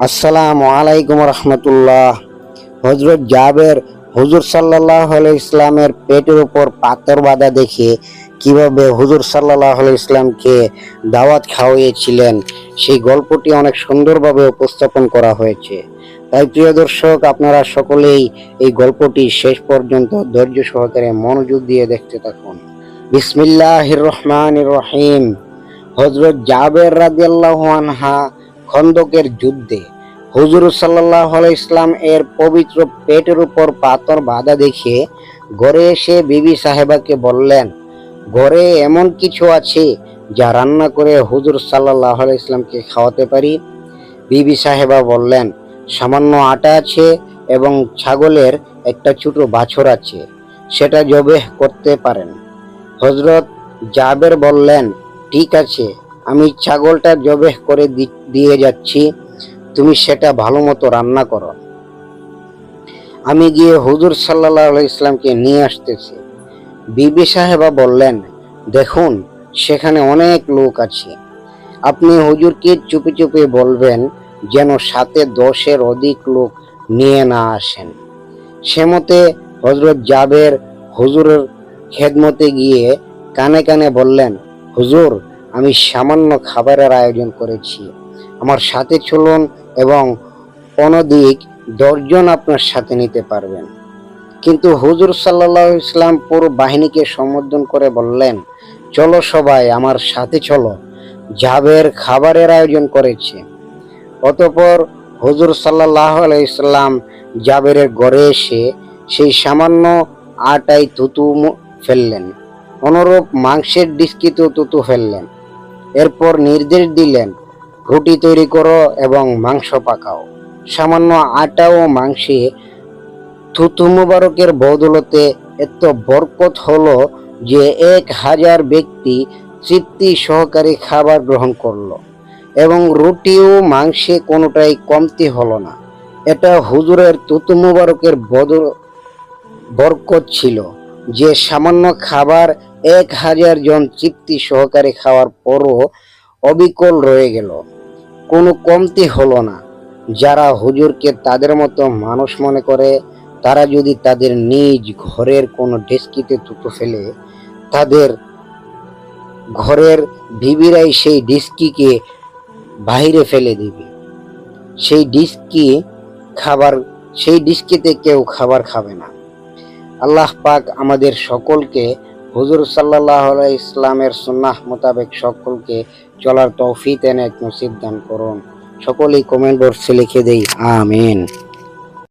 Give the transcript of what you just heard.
আসসালামু আলাইকুম রহমতুল্লাহ। হজরত জাবের হুজুর সাল্লাহ ইসলামের পেটের উপর পাথর বাঁধা দেখে কীভাবে হুজুর সাল্লাহ ইসলামকে দাওয়াত খাওয়িয়েছিলেন, সেই গল্পটি অনেক সুন্দরভাবে উপস্থাপন করা হয়েছে। তাই প্রিয় দর্শক, আপনারা সকলেই এই গল্পটি শেষ পর্যন্ত ধৈর্য সহকারে মনোযোগ দিয়ে দেখতে থাকুন। বিসমিল্লাহির রহমানির রহিম। হজরত জাবের রাদিয়াল্লাহু আনহা খন্দকের যুদ্ধে হুজুর সাল্লাহ ইসলাম এর পবিত্র পেটের উপর পাথর বাঁধা দেখে ঘরে এসে বিবি সাহেবাকে বললেন, ঘরে এমন কিছু আছে যা রান্না করে হুজুর সাল্লাহ ইসলামকে খাওয়াতে পারি? বিবি সাহেবা বললেন, সামান্য আটা আছে এবং ছাগলের একটা ছোট বাছর আছে, সেটা জবেহ করতে পারেন। হজরত জাবের বললেন, ঠিক আছে আমি ছাগলটা জবে করে দিয়ে যাচ্ছি, তুমি সেটা ভালো মতো রান্না করো। আমি গিয়ে হুজুর সাল্লাহ ইসলামকে নিয়ে আসতেছি। বিবি সাহেবা বললেন, দেখুন, সেখানে অনেক লোক আছে। আপনি হুজুরকে চুপি চুপি বলবেন যেন সাথে দশের অধিক লোক নিয়ে না আসেন। সে মতে হজরত জাবের হুজুরের খেদমতে গিয়ে কানে কানে বললেন, হুজুর আমি সামান্য খাবারের আয়োজন করেছি। আমার সাথে চলুন এবং অনধিক দশজন আপনার সাথে নিতে পারবেন। কিন্তু হুজুর সাল্লাহ ইসলাম পুরো বাহিনীকে সম্বোধন করে বললেন, চলো সবাই আমার সাথে চলো। জাবের খাবারের আয়োজন করেছে। অতপর হুজুর সাল্লাহ ইসলাম জাবেরের ঘরে এসে সেই সামান্য আটাই মু- ফেললেন। অনুরূপ মাংসের ডিস্কিতেও তুতু ফেললেন। এরপর নির্দেশ দিলেন রুটি তৈরি করো এবং মাংস পাকাও। সামান্য আটা ও মাংসে থুতু মুবারকের বদলতে এত বরকত হলো যে এক হাজার ব্যক্তি তৃপ্তি সহকারে খাবার গ্রহণ করল এবং রুটি ও মাংসে কোনোটাই কমতি হলো না। এটা হুজুরের তুতু মুবারকের বদল বরকত ছিল। যে সামান্য খাবার এক হাজার জন তৃপ্তি সহকারে খাওয়ার পরও অবিকল রয়ে গেল। কোনো কমতি হলো না। যারা হুজুরকে তাদের মতো মানুষ মনে করে, তারা যদি তাদের নিজ ঘরের কোনো ডেস্কিতে তুতো ফেলে, তাদের ঘরের ভিবিরাই সেই ডিস্কিকে বাইরে ফেলে দিবে। সেই ডিস্কি খাবার, সেই ডিস্কিতে কেউ খাবার খাবে না। আল্লাহ পাক আমাদের সকলকে হুজুর সাল্লাহ ইসলামের সুন্নাহ মোতাবেক সকলকে চলার তৌফিক এনে নসিব দান করুন। সকলেই কমেন্ট বক্সে লিখে দেই, আমিন।